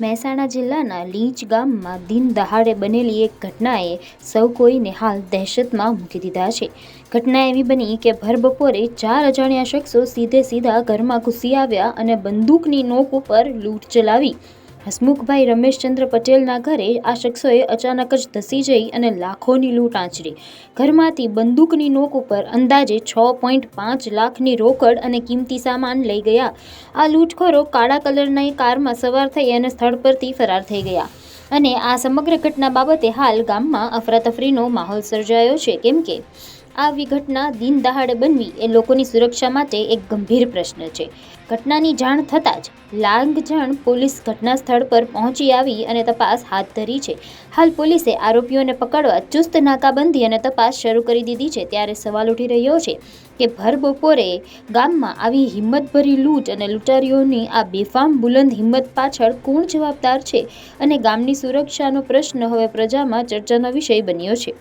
મહેસાણા જિલ્લાના લીંચ ગામમાં દિન દહાડે બનેલી એક ઘટનાએ સૌ કોઈને હાલ દહેશતમાં મૂકી દીધા છે. ઘટના એવી બની કે ભર બપોરે ચાર અજાણ્યા શખ્સો સીધે સીધા ઘરમાં ઘૂસી આવ્યા અને બંદૂકની નોક ઉપર લૂંટ ચલાવી હસમુખભાઈ રમેશચંદ્ર પટેલના ઘરે આ શખ્સોએ અચાનક જ ધસી જઈ અને લાખોની લૂંટ આંચરી. ઘરમાંથી બંદૂકની નોક ઉપર અંદાજે છ પોઈન્ટ પાંચ લાખની રોકડ અને કિંમતી સામાન લઈ ગયા. આ લૂંટખોરો કાળા કલરની કારમાં સવાર થઈ અને સ્થળ પરથી ફરાર થઈ ગયા. અને આ સમગ્ર ઘટના બાબતે હાલ ગામમાં અફરાતફરીનો માહોલ સર્જાયો છે. કેમ કે આવી ઘટના દિન દહાડે બનવી એ લોકોની સુરક્ષા માટે એક ગંભીર પ્રશ્ન છે. ઘટનાની જાણ થતાં જ લાંગજણ પોલીસ ઘટના સ્થળ પર પહોંચી આવી અને તપાસ હાથ ધરી છે. હાલ પોલીસે આરોપીઓને પકડવા ચુસ્ત નાકાબંધી અને તપાસ શરૂ કરી દીધી છે. ત્યારે સવાલ ઉઠી રહ્યો છે કે ભર બપોરે ગામમાં આવી હિંમતભરી લૂંટ અને લૂંટારીઓની આ બેફામ બુલંદ હિંમત પાછળ કોણ જવાબદાર છે? અને ગામની સુરક્ષાનો પ્રશ્ન હવે પ્રજામાં ચર્ચાનો વિષય બન્યો છે.